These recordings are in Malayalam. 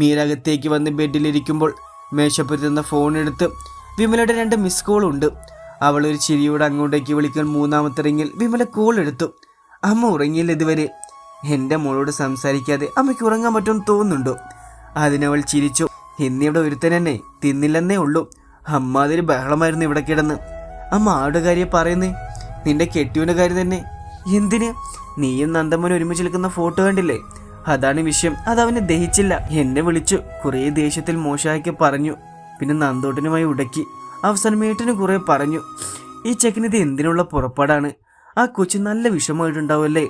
മീരകത്തേക്ക് വന്ന് ബെഡിലിരിക്കുമ്പോൾ ഫോൺ എടുത്ത് വിമലയുടെ രണ്ട് മിസ് കോൾ ഉണ്ട്. അവൾ ഒരു ചിരിയോട് അങ്ങോട്ടേക്ക് വിളിക്കാൻ മൂന്നാമത്തെ റിങ്ങിൽ വിമല കോൾ എടുത്തു. അമ്മ ഉറങ്ങിയില്ല ഇതുവരെ. എന്റെ മോളോട് സംസാരിക്കാതെ അമ്മയ്ക്ക് ഉറങ്ങാൻ പറ്റുമെന്ന് തോന്നുന്നുണ്ടോ? അതിനവൾ ചിരിച്ചു. ഇന്നിവിടെ ഒരുത്തൻ എന്നെ തിന്നില്ലെന്നേ ഉള്ളൂ. അമ്മാതിരി ബഹളമായിരുന്നു ഇവിടെ കിടന്ന്. അമ്മ ആരുടെ കാര്യം പറയുന്നേ? നിന്റെ കെട്ടിയുടെ കാര്യം തന്നെ. എന്തിന്? നീയും നന്ദമ്മനും ഒരുമിച്ച് നിൽക്കുന്ന ഫോട്ടോ കണ്ടില്ലേ? അതാണ് വിഷയം. അത് അവനെ ദഹിച്ചില്ല. എന്നെ വിളിച്ചു. കുറേ ദേഷ്യത്തിൽ മോശമാക്കി പറഞ്ഞു. പിന്നെ നന്ദോട്ടനുമായി ഉടക്കി. അവസാനം മേട്ടിന് കുറെ പറഞ്ഞു. ഈ ചെക്കനിത് എന്തിനുള്ള പുറപ്പാടാണ്? ആ കൊച്ചു നല്ല വിഷമമായിട്ടുണ്ടാവുമല്ലേ?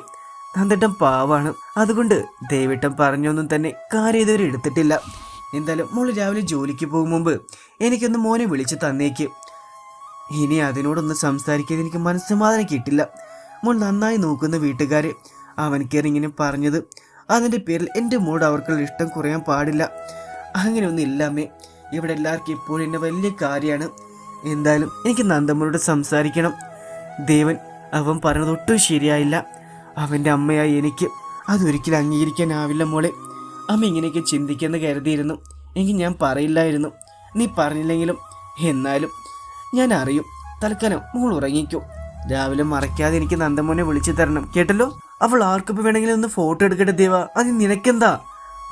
നന്ദേട്ടൻ പാവാണ്. അതുകൊണ്ട് ദേവേട്ടൻ പറഞ്ഞൊന്നും തന്നെ കാര്യം ഇതുവരെ എടുത്തിട്ടില്ല. എന്തായാലും മോൾ രാവിലെ ജോലിക്ക് പോകും മുമ്പ് എനിക്കൊന്ന് മോനെ വിളിച്ച് തന്നേക്ക്. ഇനി അതിനോടൊന്ന് സംസാരിക്കാൻ എനിക്ക് മനസ്സമാധാനം കിട്ടില്ല. മോൾ നന്നായി നോക്കുന്ന വീട്ടുകാർ ഇങ്ങനെ പറഞ്ഞത്. അതിന്റെ പേരിൽ എന്റെ മൂഡ് അവർക്കുള്ള ഇഷ്ടം കുറയാൻ പാടില്ല. അങ്ങനെയൊന്നും ഇല്ലാമേ ഇവിടെ എല്ലാവർക്കും ഇപ്പോഴും എന്നെ വലിയ കാര്യമാണ്. എന്തായാലും എനിക്ക് നന്ദമ്മനോട് സംസാരിക്കണം. ദേവൻ അവൻ പറഞ്ഞത് ഒട്ടും ശരിയായില്ല. അവന്റെ അമ്മയായി എനിക്ക്. അതൊരിക്കലും അംഗീകരിക്കാനാവില്ല മോളെ. അമ്മ ഇങ്ങനെയൊക്കെ ചിന്തിക്കുന്ന കരുതിയിരുന്നു. എങ്കിൽ ഞാൻ പറയില്ലായിരുന്നു. നീ പറഞ്ഞില്ലെങ്കിലും എന്നാലും ഞാൻ അറിയും. തൽക്കാലം മോൾ ഉറങ്ങിക്കോ. രാവിലെ മറയ്ക്കാതെ എനിക്ക് നന്ദമോനെ വിളിച്ചു തരണം. കേട്ടല്ലോ? അവൾ ആർക്കൊപ്പം വേണമെങ്കിലും ഒന്ന് ഫോട്ടോ എടുക്കട്ടെ ദേവ. അത് നിനക്കെന്താ?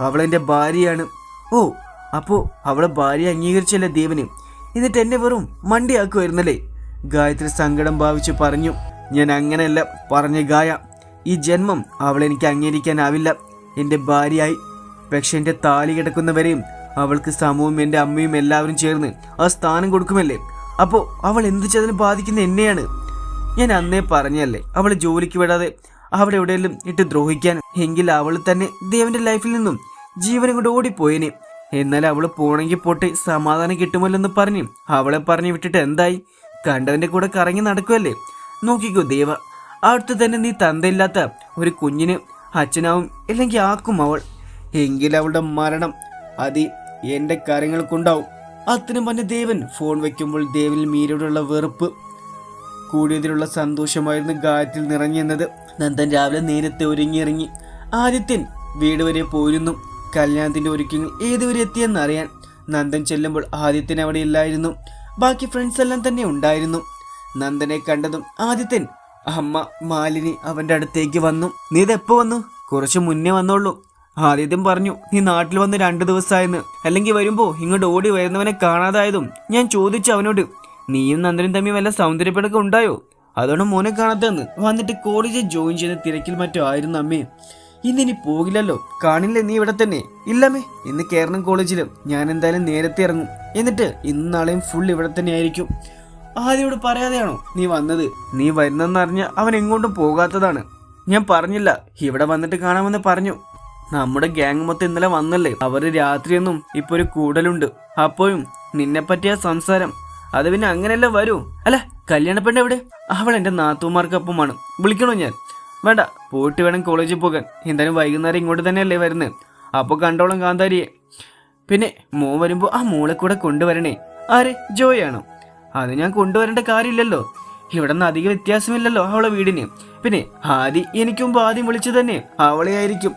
അവൾ എന്റെ ഭാര്യയാണ്. ഓ അപ്പോൾ അവളെ ഭാര്യ അംഗീകരിച്ചല്ലേ ദേവന്? എന്നിട്ട് എന്നെ വെറും മണ്ടിയാക്കുമായിരുന്നല്ലേ ഗായത്രി സങ്കടം ഭാവിച്ച് പറഞ്ഞു ഞാൻ അങ്ങനെയല്ല പറഞ്ഞ ഗായ ഈ ജന്മം അവളെനിക്ക് അംഗീകരിക്കാനാവില്ല. എന്റെ ഭാര്യയായി. പക്ഷെ എന്റെ താലി കിടക്കുന്നവരെയും അവൾക്ക് സമൂഹം എന്റെ അമ്മയും എല്ലാവരും ചേർന്ന് ആ സ്ഥാനം കൊടുക്കുമല്ലേ? അപ്പോൾ അവൾ എന്ത് ചെയ്തതിന് ബാധിക്കുന്ന എന്നെയാണ്? ഞാൻ അന്നേ പറഞ്ഞല്ലേ അവൾ ജോലിക്ക് വിടാതെ അവിടെ എവിടെയെങ്കിലും ഇട്ട് ദ്രോഹിക്കാൻ. എങ്കിൽ അവൾ തന്നെ ദേവന്റെ ലൈഫിൽ നിന്നും ജീവനും കൊണ്ട് ഓടിപ്പോയേനെ. എന്നാൽ അവൾ പോണെങ്കിൽ പോട്ടെ സമാധാനം കിട്ടുമല്ലെന്ന് പറഞ്ഞു അവളെ പറഞ്ഞു വിട്ടിട്ട് എന്തായി? കണ്ടവന്റെ കൂടെ കറങ്ങി നടക്കുമല്ലേ നോക്കിക്കോ ദേവ അടുത്ത് തന്നെ നീ തന്തയില്ലാത്ത ഒരു കുഞ്ഞിന് അച്ഛനാവും ഇല്ലെങ്കിൽ ആക്കും അവൾ. എങ്കിൽ അവളുടെ മരണം അത് എന്റെ കാര്യങ്ങൾക്കുണ്ടാവും അത്തരം പറഞ്ഞ ദേവൻ ഫോൺ വെക്കുമ്പോൾ ദേവനിൽ മീരോടുള്ള വെറുപ്പ് കൂടിയതിലുള്ള സന്തോഷമായിരുന്നു ഗായത്തിൽ നിറഞ്ഞെന്നത് നന്ദൻ രാവിലെ നേരത്തെ ഒരുങ്ങിയിറങ്ങി. ആദിത്യൻ വീട് വരെ പോയിരുന്നു. കല്യാണത്തിന്റെ ഒരുക്കങ്ങൾ ഏതുവരെ എത്തിയെന്ന് അറിയാൻ നന്ദൻ ചെല്ലുമ്പോൾ ആദിത്യൻ അവിടെ ഇല്ലായിരുന്നു. ബാക്കി ഫ്രണ്ട്സ് എല്ലാം തന്നെ ഉണ്ടായിരുന്നു. നന്ദനെ കണ്ടതും ആദിത്യൻ അമ്മ മാലിനി അവന്റെ അടുത്തേക്ക് വന്നു. നീ ഇതെപ്പോ വന്നു? കുറച്ച് മുന്നേ വന്നോളൂ. ആദിത്യൻ പറഞ്ഞു നീ നാട്ടിൽ വന്ന് രണ്ടു ദിവസമായെന്ന്. അല്ലെങ്കിൽ വരുമ്പോൾ ഇങ്ങോട്ട് ഓടി വരുന്നവനെ കാണാതായതും ഞാൻ ചോദിച്ചു അവനോട്. നീയും നന്ദനും തമ്മിൽ വല്ല സൗന്ദര്യപ്പെടൊക്കെ ഉണ്ടായോ? അതുകൊണ്ട് മോനെ കാണാത്തന്ന് വന്നിട്ട് കോളേജിൽ ജോയിൻ ചെയ്ത തിരക്കിൽ മറ്റോ ആയിരുന്നു അമ്മേ. ഇന്നിനി പോകില്ലല്ലോ. കാണില്ല നീ ഇവിടെ തന്നെ? ഇല്ലമ്മേ ഇന്ന് കേരളം കോളേജിലും ഞാൻ എന്തായാലും നേരത്തെ ഇറങ്ങും. എന്നിട്ട് ഇന്നും നാളെയും ഫുൾ ഇവിടെ തന്നെ ആയിരിക്കും. ആദ്യോട് പറയാതെയാണോ നീ വന്നത്? നീ വരുന്നെന്നറിഞ്ഞ അവൻ എങ്ങോട്ടും പോകാത്തതാണ്. ഞാൻ പറഞ്ഞില്ല. ഇവിടെ വന്നിട്ട് കാണാമെന്ന് പറഞ്ഞു. നമ്മുടെ ഗ്യാങ് മൊത്തം ഇന്നലെ വന്നല്ലേ? അവർ രാത്രിയൊന്നും ഇപ്പൊ ഒരു കൂടലുണ്ട്. അപ്പോഴും നിന്നെ പറ്റിയ സംസാരം. അത് പിന്നെ അങ്ങനെയല്ല വരൂ? അല്ല കല്യാണ പെണ്ണ് എവിടെ? അവൾ എന്റെ നാത്തൂമാർക്കൊപ്പമാണ് വിളിക്കണോ ഞാൻ? വേണ്ട പോയിട്ട് വേണം കോളേജിൽ പോകാൻ. എന്തായാലും വൈകുന്നേരം ഇങ്ങോട്ട് തന്നെയല്ലേ വരുന്നത് അപ്പോൾ കണ്ടോളം കാന്താരിയെ. പിന്നെ മോൻ വരുമ്പോൾ ആ മോളെ കൂടെ കൊണ്ടുവരണേ. ആരെ? ജോയാണോ. അത് ഞാൻ കൊണ്ടുവരേണ്ട കാര്യമില്ലല്ലോ. ഇവിടെ നിന്ന് അധിക വ്യത്യാസമില്ലല്ലോ അവളെ വീടിന്. പിന്നെ ആദി എനിക്ക് മുമ്പ് ആദ്യം വിളിച്ചു തന്നെ അവളെ ആയിരിക്കും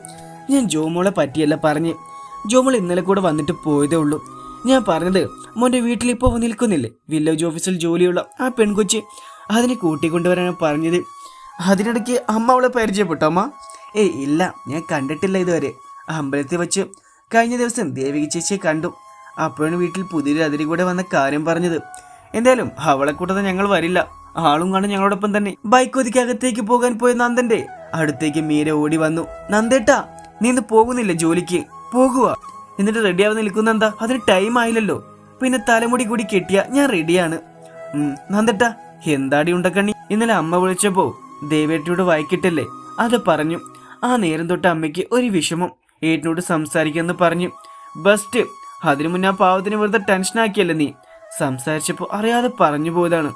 ഞാൻ ജോമോളെ പറ്റിയല്ല പറഞ്ഞ്. ജോമോൾ ഇന്നലെ കൂടെ വന്നിട്ട് പോയതേ ഉള്ളൂ. ഞാൻ പറഞ്ഞത് മോന്റെ വീട്ടിൽ ഇപ്പോൾ നിൽക്കുന്നില്ലേ? വില്ലേജ് ഓഫീസിൽ ജോലിയുള്ള ആ പെൺകൊച്ച് അതിനെ കൂട്ടിക്കൊണ്ടുവരാനാണ് പറഞ്ഞത്. അതിനിടയ്ക്ക് അമ്മ അവളെ പരിചയപ്പെട്ടോ അമ്മ. ഏയ് ഇല്ല ഞാൻ കണ്ടിട്ടില്ല ഇതുവരെ. അമ്പലത്തിൽ വെച്ച് കഴിഞ്ഞ ദിവസം ദേവിക ചേച്ചിയെ കണ്ടു. അപ്പോഴാണ് വീട്ടിൽ പുതിയൊരു അതിരി കൂടെ വന്ന കാര്യം പറഞ്ഞത്. എന്തായാലും അവളെ കൂട്ടത്തെ ഞങ്ങൾ വരില്ല. ആളും കാണും ഞങ്ങളോടൊപ്പം തന്നെ. ബൈക്ക് ഒതുക്കി അകത്തേക്ക് പോകാൻ പോയ നന്ദന്റെ അടുത്തേക്ക് മീര ഓടി വന്നു. നന്ദേട്ടാ നീ ഇന്ന് പോകുന്നില്ല ജോലിക്ക്? പോകുക എന്നിട്ട് റെഡിയാവാൻ നിൽക്കുന്ന എന്താ? അതിന് ടൈം ആയില്ലല്ലോ. പിന്നെ തലമുടി കൂടി കെട്ടിയ ഞാൻ റെഡിയാണ് നന്ദേട്ടാ എന്താടി ഉണ്ടക്കണ്ണി? ഇന്നലെ അമ്മ വിളിച്ചപ്പോ ദേവേട്ടിയോട് വായിക്കിട്ടല്ലേ? അത് പറഞ്ഞു. ആ നേരം തൊട്ട് അമ്മയ്ക്ക് ഒരു വിഷമം. ഏട്ടനോട് സംസാരിക്കാന്ന് പറഞ്ഞു. ബസ്റ്റ് അതിനു മുന്നേ ആ പാവത്തിന് വെറുതെ ടെൻഷൻ ആക്കിയല്ലേ നീ? സംസാരിച്ചപ്പോൾ അറിയാതെ പറഞ്ഞു പോയതാണ്.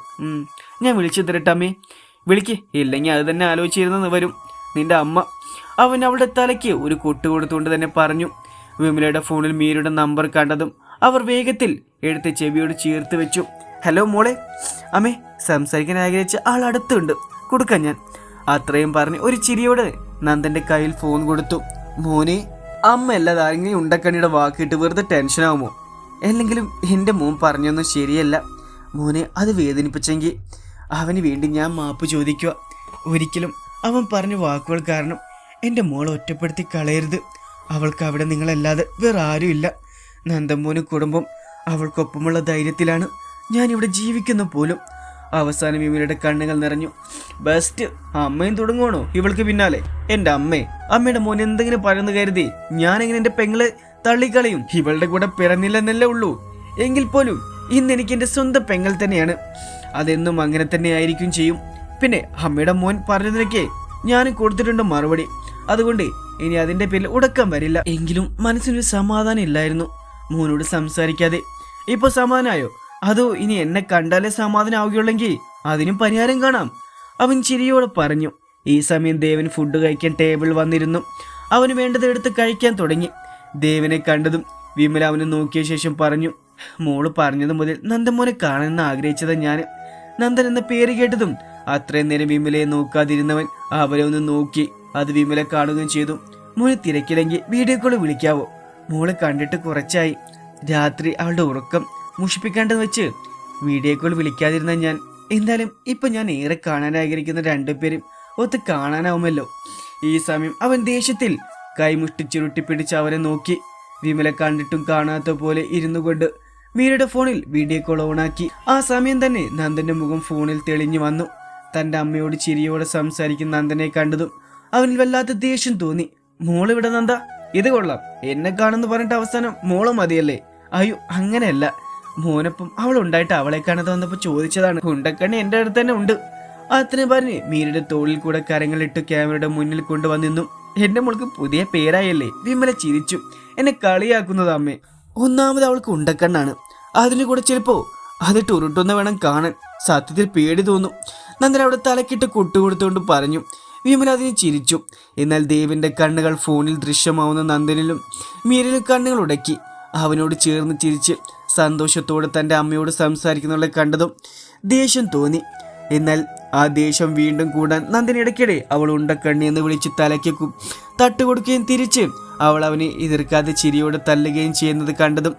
ഞാൻ വിളിച്ചു തരട്ടമ്മേ വിളിക്ക്. ഇല്ലെങ്കിൽ അത് തന്നെ ആലോചിച്ചിരുന്നെന്ന് വരും. നിന്റെ അമ്മ അവൻ അവളുടെ തലയ്ക്ക് ഒരു കൊട്ട് കൊടുത്തുകൊണ്ട് തന്നെ പറഞ്ഞു. വിമലയുടെ ഫോണിൽ മീരയുടെ നമ്പർ കണ്ടതും അവർ വേഗത്തിൽ എടുത്ത് ചെവിയോട് ചേർത്ത് വെച്ചു. ഹലോ മോളെ. അമ്മേ സംസാരിക്കാൻ ആഗ്രഹിച്ച ആൾ അടുത്തുണ്ട്. കൊടുക്കാൻ ഞാൻ. അത്രയും പറഞ്ഞ് ഒരു ചിരിയോട് നന്ദന്റെ കയ്യിൽ ഫോൺ കൊടുത്തു. മോനെ അമ്മ അല്ലാതെ ആരെങ്കിലും ഉണ്ടക്കണിയുടെ വാക്കിട്ട് വെറുതെ ടെൻഷനാവുമോ അല്ലെങ്കിലും എന്റെ മോൻ പറഞ്ഞൊന്നും ശരിയല്ല. മോനെ അത് വേദനിപ്പിച്ചെങ്കിൽ അവന് വേണ്ടി ഞാൻ മാപ്പ് ചോദിക്കുക ഒരിക്കലും അവൻ പറഞ്ഞ വാക്കുകൾ കാരണം എന്റെ മോളെ ഒറ്റപ്പെടുത്തി കളയരുത്. അവൾക്ക് അവിടെ നിങ്ങളല്ലാതെ വേറെ ആരുമില്ല. നന്ദമോന് കുടുംബം അവൾക്കൊപ്പമുള്ള ധൈര്യത്തിലാണ് ഞാൻ ഇവിടെ ജീവിക്കുന്ന പോലും. അവസാനം ഇവരുടെ കണ്ണുകൾ നിറഞ്ഞു. ബെസ്റ്റ് അമ്മയും തുടങ്ങുവാണോ? ഇവൾക്ക് പിന്നാലെ. എന്റെ അമ്മേ അമ്മയുടെ മോൻ എന്തെങ്കിലും പറയുന്നു കരുതി ഞാനെങ്ങനെ എന്റെ പെങ്ങളെ തള്ളിക്കളയും. ഇവളുടെ കൂടെ പിറന്നില്ലെന്നല്ലേ ഉള്ളൂ. എങ്കിൽ പോലും ഇന്ന് എനിക്ക് എന്റെ സ്വന്തം പെങ്ങൾ തന്നെയാണ്. അതെന്നും അങ്ങനെ തന്നെ ആയിരിക്കും ചെയ്യും. പിന്നെ അമ്മയുടെ മോൻ പറഞ്ഞതിനൊക്കെ ഞാനും കൊടുത്തിട്ടുണ്ട് മറുപടി. അതുകൊണ്ട് ഇനി അതിന്റെ പേരിൽ ഉടക്കം വരില്ല. എങ്കിലും മനസ്സിനൊരു സമാധാനം ഇല്ലായിരുന്നു. മോനോട് സംസാരിക്കാതെ. ഇപ്പൊ സമാധാനായോ? അതോ ഇനി എന്നെ കണ്ടാലേ സമാധാനം ആവുകയുള്ളെങ്കിൽ അതിനും പരിഹാരം കാണാം. അവൻ ചിരിയോടെ പറഞ്ഞു. ഈ സമയം ദേവൻ ഫുഡ് കഴിക്കാൻ ടേബിൾ വന്നിരുന്നു. അവന് വേണ്ടത് എടുത്ത് കഴിക്കാൻ തുടങ്ങി. ദേവനെ കണ്ടതും വിമല അവനെ നോക്കിയ ശേഷം പറഞ്ഞു മോൾ പറഞ്ഞത് മുതൽ നന്ദമോനെ കാണണമെന്ന് ആഗ്രഹിച്ചത് ഞാൻ നന്ദൻ എന്ന പേര് കേട്ടതും അത്രയും നേരം വിമലയെ നോക്കാതിരുന്നവൻ അവരെ ഒന്ന് നോക്കി. അത് വിമല കാണുകയും ചെയ്തു. മോന് തിരക്കില്ലെങ്കിൽ വീഡിയോ കോൾ വിളിക്കാവോ? മോൾ കണ്ടിട്ട് കുറച്ചായി. രാത്രി അവളുടെ ഉറക്കം മുഷിപ്പിക്കാണ്ടെന്ന് വെച്ച് വീഡിയോ കോൾ വിളിക്കാതിരുന്ന ഞാൻ എന്തായാലും ഇപ്പൊ ഞാൻ ഏറെ കാണാൻ ആഗ്രഹിക്കുന്ന രണ്ടുപേരും ഒത്ത് കാണാനാവുമല്ലോ. ഈ സമയം അവൻ ദേഷ്യത്തിൽ കൈമുഷ്ടി ചുരുട്ടി പിടിച്ച് അവരെ നോക്കി. വിമല കണ്ടിട്ടും കാണാത്ത പോലെ ഇരുന്നു കൊണ്ട് മീരയുടെ ഫോണിൽ വീഡിയോ കോൾ ഓണാക്കി ആ സമയം തന്നെ നന്ദന്റെ മുഖം ഫോണിൽ തെളിഞ്ഞു വന്നു. തന്റെ അമ്മയോട് ചിരിയോടെ സംസാരിക്കുന്ന നന്ദനെ കണ്ടതും അവനിൽ വല്ലാത്ത ദേഷ്യം തോന്നി. മോളിവിടെ നന്ദാ. ഇത് കൊള്ളാം. എന്നെ കാണുന്നു പറഞ്ഞിട്ട് അവസാനം മോൾ മതിയല്ലേ? അയ്യോ അങ്ങനെയല്ല. മോനൊപ്പം അവൾ ഉണ്ടായിട്ട് അവളെ കാണാതെ വന്നപ്പോ ചോദിച്ചതാണ്. ഉണ്ടക്കണ്ണി എന്റെ അടുത്ത് തന്നെ ഉണ്ട്. അത്രയും പറഞ്ഞ് മീരയുടെ തോളിൽ കൂടെ കരങ്ങളിട്ട് ക്യാമറയുടെ മുന്നിൽ കൊണ്ടുവന്നിരുന്നു. എന്റെ മോൾക്ക് പുതിയ പേരായല്ലേ? വിമല ചിരിച്ചു. എന്നെ കളിയാക്കുന്നത് അമ്മേ. ഒന്നാമത് അവൾക്ക് ഉണ്ടക്കണ്ണാണ്. അതിന് കൂടെ ചിലപ്പോ അത് ടുരുട്ടുന്ന വേണം കാണാൻ. സത്യത്തിൽ പേടി തോന്നും. നന്ദൻ അവിടെ തലക്കിട്ട് കൊട്ടുകൊടുത്തുകൊണ്ട് പറഞ്ഞു. വിമല അതിന് ചിരിച്ചു. എന്നാൽ ദേവിന്റെ കണ്ണുകൾ ഫോണിൽ ദൃശ്യമാവുന്ന നന്ദനിലും മീരലും കണ്ണുകൾ ഉടക്കി. അവനോട് ചേർന്ന് ചിരിച്ച് സന്തോഷത്തോടെ തന്റെ അമ്മയോട് സംസാരിക്കുന്നവളെ കണ്ടതും ദേഷ്യം തോന്നി. എന്നാൽ ആ ദേഷ്യം വീണ്ടും കൂടാൻ നന്ദിനി ഇടയ്ക്കിടെ അവൾ ഉണ്ടക്കണ്ണി എന്ന് വിളിച്ച് തലയ്ക്ക് തട്ടുകൊടുക്കുകയും തിരിച്ച് അവൾ അവനെ എതിർക്കാതെ ചിരിയോടെ തല്ലുകയും ചെയ്യുന്നത് കണ്ടതും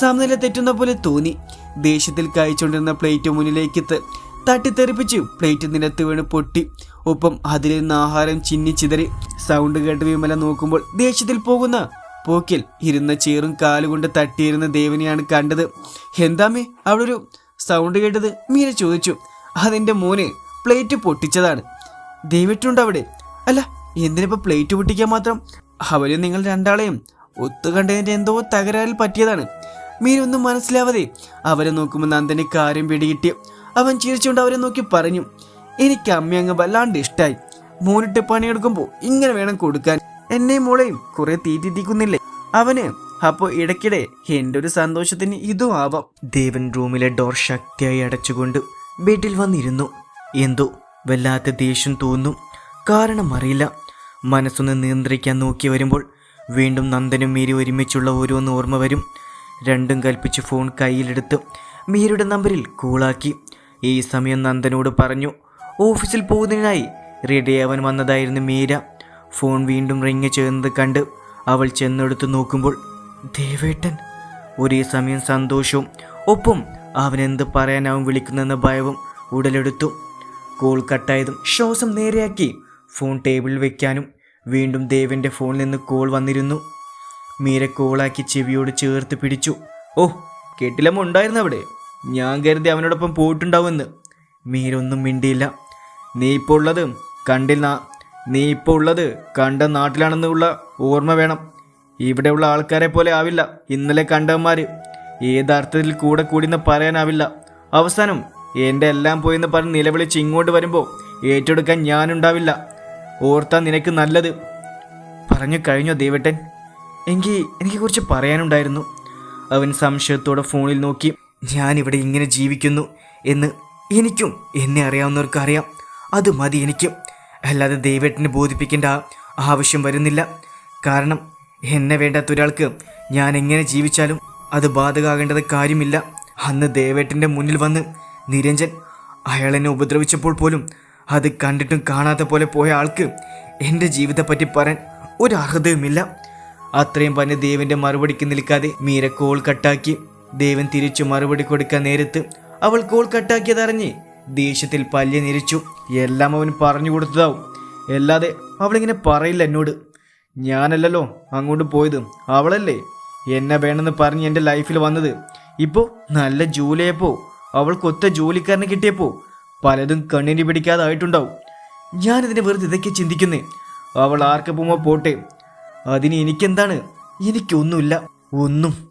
സമനില തെറ്റുന്ന പോലെ തോന്നി. ദേഷ്യത്തിൽ കഴിച്ചുകൊണ്ടിരുന്ന പ്ലേറ്റ് മുന്നിലേക്ക് തട്ടിത്തെറിപ്പിച്ച് പ്ലേറ്റ് നിലത്ത് വീണ് പൊട്ടി. ഒപ്പം അതിൽ നിന്ന് ആഹാരം ചിന്നി ചിതറി സൗണ്ട് കേട്ട് വിമല നോക്കുമ്പോൾ ദേഷ്യത്തിൽ പോകുന്ന പോക്കിൽ ഇരുന്ന ചേറും കാലുകൊണ്ട് തട്ടിയിരുന്ന ദേവനെയാണ് കണ്ടത്. എന്താമേ അവിടെ ഒരു സൗണ്ട് കേട്ടത് മീര ചോദിച്ചു. അതെന്റെ മോനെ പ്ലേറ്റ് പൊട്ടിച്ചതാണ്. ദൈവറ്റുണ്ട് അവിടെ. അല്ല എന്തിനിപ്പോ പ്ലേറ്റ് പൊട്ടിക്കാൻ മാത്രം? അവർ നിങ്ങൾ രണ്ടാളെയും ഒത്തുകണ്ടതിന്റെ എന്തോ തകരാറിൽ പറ്റിയതാണ്. മീനൊന്നും മനസ്സിലാവാതെ അവരെ നോക്കുമ്പോൾ നന്ദന് കാര്യം പിടികിട്ടി. അവൻ ചിരിച്ചുകൊണ്ട് അവരെ നോക്കി പറഞ്ഞു. എനിക്ക് അമ്മ അങ്ങ് വല്ലാണ്ട് ഇഷ്ടമായി മോനിട്ട് പണിയെടുക്കുമ്പോൾ ഇങ്ങനെ വേണം കൊടുക്കാൻ. എന്നെയും മോളെയും കുറെ തീറ്റിത്തിക്കുന്നില്ലേ അവന് അപ്പോൾ ഇടയ്ക്കിടെ എന്റെ ഒരു സന്തോഷത്തിന് ഇതും ആവാം. ദേവൻ റൂമിലെ ഡോർ ശക്തിയായി അടച്ചുകൊണ്ട് ബെഡിൽ വന്നിരുന്നു. എന്തോ വല്ലാത്ത ദേഷ്യം തോന്നും. കാരണം അറിയില്ല. മനസ്സൊന്ന് നിയന്ത്രിക്കാൻ നോക്കി വരുമ്പോൾ വീണ്ടും നന്ദനും മീരി ഒരുമിച്ചുള്ള ഓരോന്ന് ഓർമ്മ വരും. രണ്ടും കൽപ്പിച്ച് ഫോൺ കയ്യിലെടുത്ത് മീരയുടെ നമ്പറിൽ കൂളാക്കി. ഈ സമയം നന്ദനോട് പറഞ്ഞു ഓഫീസിൽ പോകുന്നതിനായി റെഡിയാവാൻ വന്നതായിരുന്നു മീര. ഫോൺ വീണ്ടും റിങ് ചെയ്യുന്നത് കണ്ട് അവൾ ചെന്നെടുത്ത് നോക്കുമ്പോൾ ദേവേട്ടൻ. ഒരേ സമയം സന്തോഷവും ഒപ്പം അവനെന്ത് പറയാനാവും വിളിക്കുന്നെന്ന ഭയവും ഉടലെടുത്തു. കോൾ കട്ടായതും ശ്വാസം നേരെയാക്കി ഫോൺ ടേബിളിൽ വെക്കാനും വീണ്ടും ദേവന്റെ ഫോണിൽ നിന്ന് കോൾ വന്നിരുന്നു. മീര കോളാക്കി ചെവിയോട് ചേർത്ത് പിടിച്ചു. ഓ കെട്ടിലമ്മ ഉണ്ടായിരുന്നു അവിടെ ഞാൻ കരുതി അവനോടൊപ്പം പോയിട്ടുണ്ടാവുമെന്ന്. മീര ഒന്നും മിണ്ടിയില്ല. നീ ഉള്ളത് കണ്ടിൽ നീ കണ്ട നാട്ടിലാണെന്നുള്ള ഓർമ്മ വേണം. ഇവിടെയുള്ള ആൾക്കാരെ പോലെ ആവില്ല ഇന്നലെ കണ്ടവന്മാർ ഏതർത്ഥത്തിൽ കൂടെ കൂടിന്ന് പറയാനാവില്ല. അവസാനം എന്റെ എല്ലാം പോയെന്ന് പറഞ്ഞ് നിലവിളിച്ച് ഇങ്ങോട്ട് വരുമ്പോൾ ഏറ്റെടുക്കാൻ ഞാനുണ്ടാവില്ല. ഓർത്താ നിനക്ക് നല്ലത്. പറഞ്ഞു കഴിഞ്ഞോ ദേവട്ടൻ? എങ്കിൽ എനിക്ക് കുറച്ച് പറയാനുണ്ടായിരുന്നു. അവൻ സംശയത്തോടെ ഫോണിൽ നോക്കി. ഞാനിവിടെ ഇങ്ങനെ ജീവിക്കുന്നു എന്ന് എനിക്കും എന്നെ അറിയാവുന്നവർക്ക് അറിയാം. അത് മതി എനിക്ക്. അല്ലാതെ ദൈവേട്ടനെ ബോധിപ്പിക്കേണ്ട ആവശ്യം വരുന്നില്ല. കാരണം എന്നെ വേണ്ടാത്ത ഒരാൾക്ക് ഞാൻ എങ്ങനെ ജീവിച്ചാലും അത് ബാധകമാകേണ്ടത് കാര്യമില്ല. അന്ന് ദേവേട്ടന്റെ മുന്നിൽ വന്ന് നിരഞ്ജൻ അയാൾ എന്നെ ഉപദ്രവിച്ചപ്പോൾ പോലും അത് കണ്ടിട്ടും കാണാത്ത പോലെ പോയ ആൾക്ക് എന്റെ ജീവിതത്തെപ്പറ്റി പറയാൻ ഒരു അർഹതയുമില്ല. അത്രയും പറഞ്ഞ് ദേവന്റെ മറുപടിക്ക് നിൽക്കാതെ മീര കോൾ കട്ടാക്കി. ദേവൻ തിരിച്ചു മറുപടി കൊടുക്കാൻ നേരത്ത് അവൾ കോൾ കട്ടാക്കിയതറിഞ്ഞ് ദേഷ്യത്തിൽ പല്ല് നിരിച്ചു എല്ലാം അവൻ പറഞ്ഞു കൊടുത്തതാവും. അല്ലാതെ അവളിങ്ങനെ പറയില്ല എന്നോട്. ഞാനല്ലല്ലോ അങ്ങോട്ട് പോയത്. അവളല്ലേ എന്നെ വേണമെന്ന് പറഞ്ഞ് എന്റെ ലൈഫിൽ വന്നത്. ഇപ്പോൾ നല്ല ജോലിയായപ്പോൾ അവൾക്കൊത്ത ജോലിക്കാരനെ കിട്ടിയപ്പോൾ പലതും കണ്ണിന് പിടിക്കാതായിട്ടുണ്ടാവും. ഞാനിതിനെ വെറുതെ ഇതൊക്കെ ചിന്തിക്കുന്നേ. അവൾ ആർക്ക് പോകുമ്പോൾ പോട്ടെ. അതിന് എനിക്കെന്താണ്? എനിക്കൊന്നുമില്ല. ഒന്നും.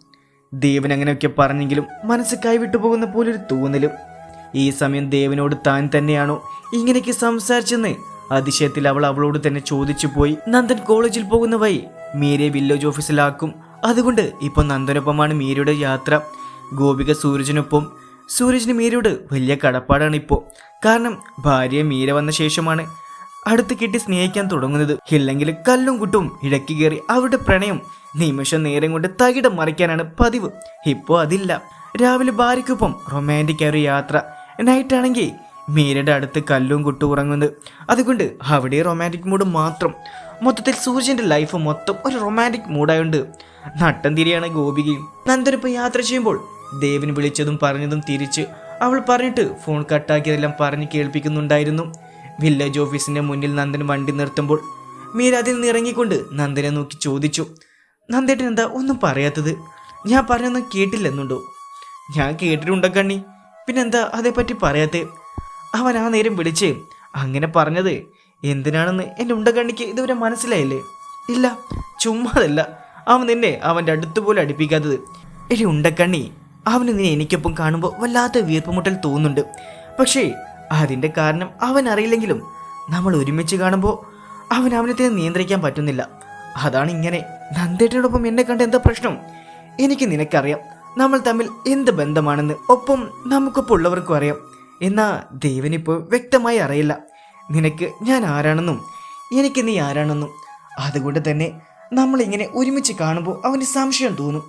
ദേവൻ അങ്ങനെയൊക്കെ പറഞ്ഞെങ്കിലും മനസ്സ് കൈവിട്ടു പോകുന്ന പോലൊരു തോന്നലും ഈ സമയം ദേവനോട് താൻ തന്നെയാണോ ഇങ്ങനെയൊക്കെ സംസാരിച്ചെന്ന്? അതിശയത്തിൽ അവൾ അവളോട് തന്നെ ചോദിച്ചു പോയി. നന്ദൻ കോളേജിൽ പോകുന്ന വഴി മീരയെ വില്ലേജ് ഓഫീസിലാക്കും. അതുകൊണ്ട് ഇപ്പോൾ നന്ദനൊപ്പമാണ് മീരയുടെ യാത്ര. ഗോപിക സൂരജിനൊപ്പം. സൂരജിന് മീരയോട് വലിയ കടപ്പാടാണ് ഇപ്പോൾ കാരണം ഭാര്യയെ മീര വന്ന ശേഷമാണ് അടുത്ത് കിട്ടി സ്നേഹിക്കാൻ തുടങ്ങുന്നത്. ഇല്ലെങ്കിൽ കല്ലും കുട്ടും ഇടയ്ക്ക് കയറി അവരുടെ പ്രണയം നിമിഷം നേരം കൊണ്ട് തകിടം മറിക്കാനാണ് പതിവ്. ഇപ്പോൾ അതില്ല. രാവിലെ ഭാര്യയ്ക്കൊപ്പം റൊമാന്റിക് ഒരു യാത്ര. നൈറ്റ് ആണെങ്കിൽ മീരയുടെ അടുത്ത് കല്ലും കുട്ടും ഉറങ്ങുന്നത്. അതുകൊണ്ട് അവിടെ റൊമാന്റിക് മൂഡ് മാത്രം. മൊത്തത്തിൽ സൂര്യന്റെ ലൈഫ് മൊത്തം ഒരു റൊമാന്റിക് മൂഡായുണ്ട് നട്ടം തിരിയാണ് ഗോപികയും. നന്ദനിപ്പോൾ യാത്ര ചെയ്യുമ്പോൾ ദേവൻ വിളിച്ചതും പറഞ്ഞതും തിരിച്ച് അവൾ പറഞ്ഞിട്ട് ഫോൺ കട്ടാക്കിയതെല്ലാം പറഞ്ഞ് കേൾപ്പിക്കുന്നുണ്ടായിരുന്നു. വില്ലേജ് ഓഫീസിന്റെ മുന്നിൽ നന്ദൻ വണ്ടി നിർത്തുമ്പോൾ മീര അതിൽ നിന്ന് ഇറങ്ങിക്കൊണ്ട് നന്ദനെ നോക്കി ചോദിച്ചു നന്ദേട്ടൻ എന്താ ഒന്നും പറയാത്തത്? ഞാൻ പറഞ്ഞൊന്നും കേട്ടില്ലെന്നുണ്ടോ? ഞാൻ കേട്ടിട്ടുണ്ടോ കണ്ണി. പിന്നെന്താ അതേപ്പറ്റി പറയാത്തേ? അവൻ ആ നേരം വിളിച്ച് അങ്ങനെ പറഞ്ഞത്? എന്തിനാണെന്ന് എന്റെ ഉണ്ടക്കണ്ണിക്ക് ഇതുവരെ മനസ്സിലായില്ലേ? ഇല്ല ചുമ്മാതല്ല. അവൻ നിന്നെ അവന്റെ അടുത്ത് അടുപ്പിക്കാത്തത്. എടി ഉണ്ടക്കണ്ണി അവന് നിന്നെ എനിക്കൊപ്പം കാണുമ്പോൾ വല്ലാത്ത വീർപ്പുമുട്ടൽ തോന്നുന്നുണ്ട്. പക്ഷേ അതിന്റെ കാരണം അവൻ അറിയില്ലെങ്കിലും നമ്മൾ ഒരുമിച്ച് കാണുമ്പോൾ അവൻ അവനെ തന്നെ നിയന്ത്രിക്കാൻ പറ്റുന്നില്ല. അതാണ് ഇങ്ങനെ. നന്ദേട്ടനോടൊപ്പം എന്നെ കണ്ട എന്താ പ്രശ്നം? എനിക്ക് നിനക്കറിയാം. നമ്മൾ തമ്മിൽ എന്ത് ബന്ധമാണെന്ന് ഒപ്പം നമുക്കിപ്പോൾ ഉള്ളവർക്കും അറിയാം. എന്നാ ദൈവനിപ്പോൾ വ്യക്തമായി അറിയില്ല. നിനക്ക് ഞാൻ ആരാണെന്നും എനിക്ക് നീ ആരാണെന്നും. അതുകൊണ്ട് തന്നെ നമ്മളിങ്ങനെ ഒരുമിച്ച് കാണുമ്പോൾ അവന് സംശയം തോന്നും.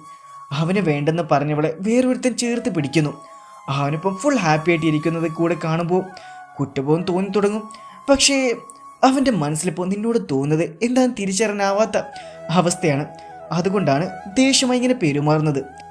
അവന് വേണ്ടെന്ന് പറഞ്ഞവളെ വേറൊരുത്തൻ ചേർത്ത് പിടിക്കുന്നു. അവനിപ്പം ഫുൾ ഹാപ്പി ആയിട്ട് ഇരിക്കുന്നത് കൂടെ കാണുമ്പോൾ കുറ്റബോധം തോന്നി തുടങ്ങും. പക്ഷേ അവന്റെ മനസ്സിലിപ്പോൾ നിന്നോട് തോന്നുന്നത് എന്താണെന്ന് തിരിച്ചറിയാനാവാത്ത അവസ്ഥയാണ്. അതുകൊണ്ടാണ് ദേഷ്യമായി ഇങ്ങനെ പെരുമാറുന്നത്.